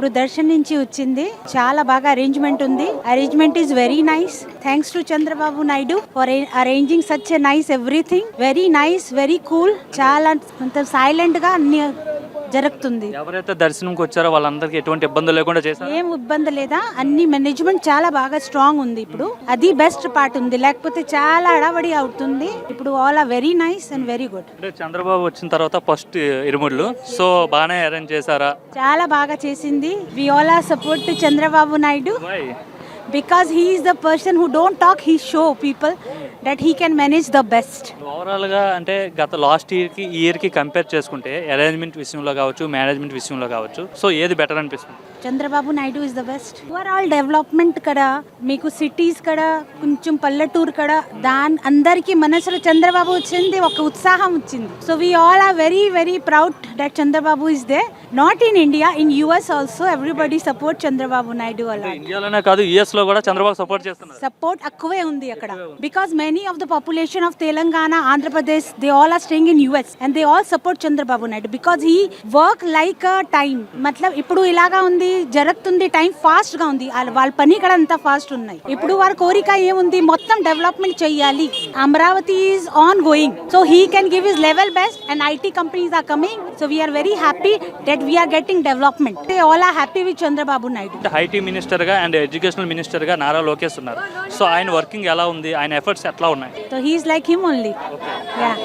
ఇప్పుడు దర్శన్ నుంచి వచ్చింది. చాలా బాగా అరేంజ్మెంట్ ఉంది. Arrangement is very nice thanks to Chandrababu Naidu for arranging such a nice everything very nice very cool చాలా సైలెంట్గా అన్ని జరుగుతుంది. ఎవరైతే దర్శనంకి వచ్చారో వాళ్ళందరికీ ఎటువంటి ఇబ్బందులు లేకుండా చేశారు? ఏం ఇబ్బంది లేదా? అన్ని మేనేజ్మెంట్ చాలా బాగా స్ట్రాంగ్ ఉంది ఇప్పుడు. అది బెస్ట్ పార్ట్ ఉంది. లేకపోతే చాలా అడవడి అవుతుంది. ఇప్పుడు all are very nice and very good అంటే చంద్రబాబు వచ్చిన తర్వాత ఫస్ట్ ఇరుముళ్ళు సో బాగానే అరేంజ్ చేశారా? చాలా బాగా చేసింది. We all are support Chandrababu Naidu. Because he is the person who don't talk he show people that he can manage the best ఓవరాల్గా అంటే గత లాస్ట్ ఇయర్కి ఇయర్కి కంపేర్ చేసుకుంటే అరేంజ్మెంట్ విషయంలో కావచ్చు మేనేజ్మెంట్ విషయంలో కావచ్చు సో ఏది బెటర్ అనిపిస్తుంది? Chandrababu Naidu is the best overall development కడ మీకు సిటీస్ కడ కొంచెం పల్లెటూరు కడ దాని అందరికీ మనసులో చంద్రబాబు వచ్చింది ఒక ఉత్సాహం వచ్చింది. So we all are very very proud that Chandrababu is they not in India in US also everybody support Chandrababu Naidu అలా ఇండియాలోనే కాదు యుఎస్లో కూడా చంద్రబాబు సపోర్ట్ చేస్తున్నారు. సపోర్ట్ ఎక్కువే ఉంది అక్కడ. Because many of the population of Telangana Andhra Pradesh they all are staying in US and they all support Chandrababu Naidu because he work like time మతలబ్ ఇప్పుడు ఇలాగా ఉంది జరుగుతుంది టైం ఫాస్ట్గా ఉంది వాళ్ళ వాళ్ళ పని కూడా అంత ఫాస్ట్ ఉన్నాయి ఇప్పుడు వారి కోరిక ఏముంది మొత్తం డెవలప్మెంట్ చేయాలి Amaravati is ongoing so he can give his level best and IT companies are coming so we are very happy that we are getting development they all are happy with Chandrababu Naidu అంటే IT మినిస్టర్గా and educational మినిస్టర్గా నారా లోకేష్ ఉన్నారు. So ఆయన working ఎలా ఉంది? ఆయన efforts ఎట్లా ఉన్నాయి? So he's like him only. Yeah.